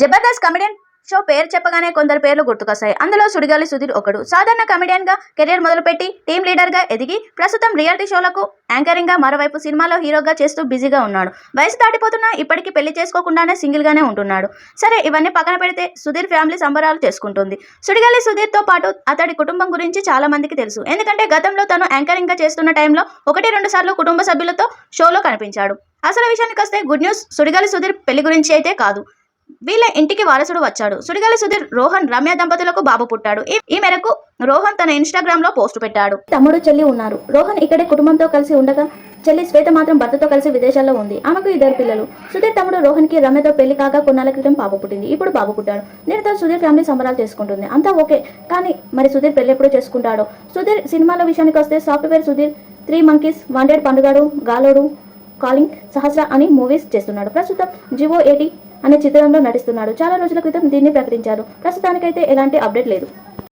Jabardasth comedian show పేరు చెప్పగానే కొందరు పేర్లు గుర్తుకొస్తాయి. అందులో సుడిగాలి సుధీర్ ఒకడు. సాధారణ కమెడియన్గా కెరీర్ మొదలుపెట్టి టీం లీడర్గా ఎదిగి ప్రస్తుతం రియాలిటీ షోలకు యాంకరింగ్గా మరోవైపు సినిమాలో హీరోగా చేస్తూ బిజీగా ఉన్నాడు. వయసు దాటిపోతున్నా ఇప్పటికీ పెళ్ళి చేసుకోకుండానే సింగిల్గానే ఉంటున్నాడు. సరే ఇవన్నీ పక్కన పెడితే సుధీర్ ఫ్యామిలీ సంబరాలు చేసుకుంటుంది. సుడిగాలి సుధీర్తో పాటు అతడి కుటుంబం గురించి చాలా మందికి తెలుసు. ఎందుకంటే గతంలో తను యాంకరింగ్గా చేస్తున్న టైంలో ఒకటి రెండు సార్లు కుటుంబ సభ్యులతో షోలో కనిపించాడు. అసలు విషయానికి వస్తే గుడ్ న్యూస్ సుడిగాలి సుధీర్ పెళ్ళి గురించి అయితే కాదు. వీళ్ళ ఇంటికి వారసుడు వచ్చాడు. సుడిగాలి సుధీర్ రోహన్ రమ్య దంపతులకు బాబు పుట్టాడు. ఈ- మేరకు రోహన్ తన ఇన్స్టాగ్రామ్లో పోస్ట్ పెట్టాడు. తమ్ముడు చెల్లి ఉన్నారు. రోహన్ ఇక్కడే కుటుంబంతో కలిసి ఉండగా చెల్లి శ్వేత మాత్రం భర్తతో కలిసి విదేశాల్లో ఉంది. ఆమెకు ఇద్దరు పిల్లలు. సుధీర్ తమ్ముడు రోహన్కి రమ్యతో పెళ్ళి కాగా కొన్నాళ్ళ క్రితం బాబు పుట్టింది. ఇప్పుడు బాబు పుట్టాడు. దీనితో సుధీర్ ఫ్యామిలీ సంబరాలు చేసుకుంటుంది. అంతా ఓకే. కానీ మరి సుధీర్ పెళ్ళి ఎప్పుడు చేసుకుంటాడో? సుధీర్ సినిమాల విషయానికి వస్తే software Sudheer three monkeys wanted Pandugadu Galodu calling Sahasra అని మూవీస్ చేస్తున్నాడు. ప్రస్తుతం జివో ఎయిటీ అనే చిత్రంలో నటిస్తున్నాడు. చాలా రోజుల క్రితం దీన్ని ప్రకటించారు. ప్రస్తుతానికైతే ఎలాంటి అప్డేట్ లేదు.